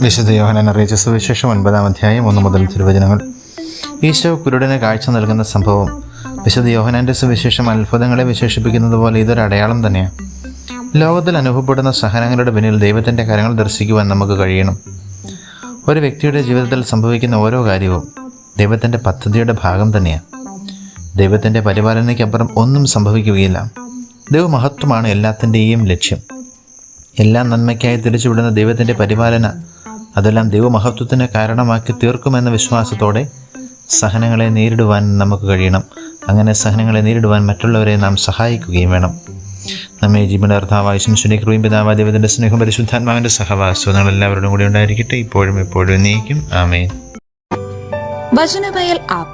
വിശുദ്ധ യോഹനൻ അറിയിച്ച സുവിശേഷം ഒൻപതാം അധ്യായം ഒന്ന് മുതൽ തിരുവചനങ്ങൾ. ഈശോ കുരുടന് കാഴ്ച നൽകുന്ന സംഭവം. വിശുദ്ധ യോഹനാന്റെ സുവിശേഷം അത്ഭുതങ്ങളെ വിശേഷിപ്പിക്കുന്നത് പോലെ ഇതൊരു അടയാളം തന്നെയാണ് ലോകത്തിൽ അനുഭവപ്പെടുന്ന സഹനങ്ങളുടെ പിന്നിൽ ദൈവത്തിന്റെ കരങ്ങൾ ദർശിക്കുവാൻ നമുക്ക് കഴിയണം. ഒരു വ്യക്തിയുടെ ജീവിതത്തിൽ സംഭവിക്കുന്ന ഓരോ കാര്യവും ദൈവത്തിന്റെ പദ്ധതിയുടെ ഭാഗം തന്നെയാണ് ദൈവത്തിന്റെ പരിപാലനയ്ക്കപ്പുറം ഒന്നും സംഭവിക്കുകയില്ല. ദൈവമഹത്വമാണ് എല്ലാത്തിന്റെയും ലക്ഷ്യം. എല്ലാം നന്മയ്ക്കായി തിരിച്ചുവിടുന്ന ദൈവത്തിന്റെ പരിപാലന അതെല്ലാം ദൈവമഹത്വത്തിന് കാരണമാക്കി തീർക്കുമെന്ന വിശ്വാസത്തോടെ സഹനങ്ങളെ നേരിടുവാൻ നമുക്ക് കഴിയണം. അങ്ങനെ സഹനങ്ങളെ നേരിടുവാൻ മറ്റുള്ളവരെ നാം സഹായിക്കുകയും വേണം. നമ്മെ ജീവന്റെ അർത്ഥാവായ ശംശുനിക്രൂയും പിതാവ ദൈവത്തിന്റെ സ്നേഹം പരിശുദ്ധാത്മാവിന്റെ സഹവാസവും നിങ്ങൾ എല്ലാവരുടെയും കൂടി ഉണ്ടായിരിക്കട്ടെ. ഇപ്പോഴും എപ്പോഴും നീക്കും ആമേ വചനവയൽ ആപ്പ്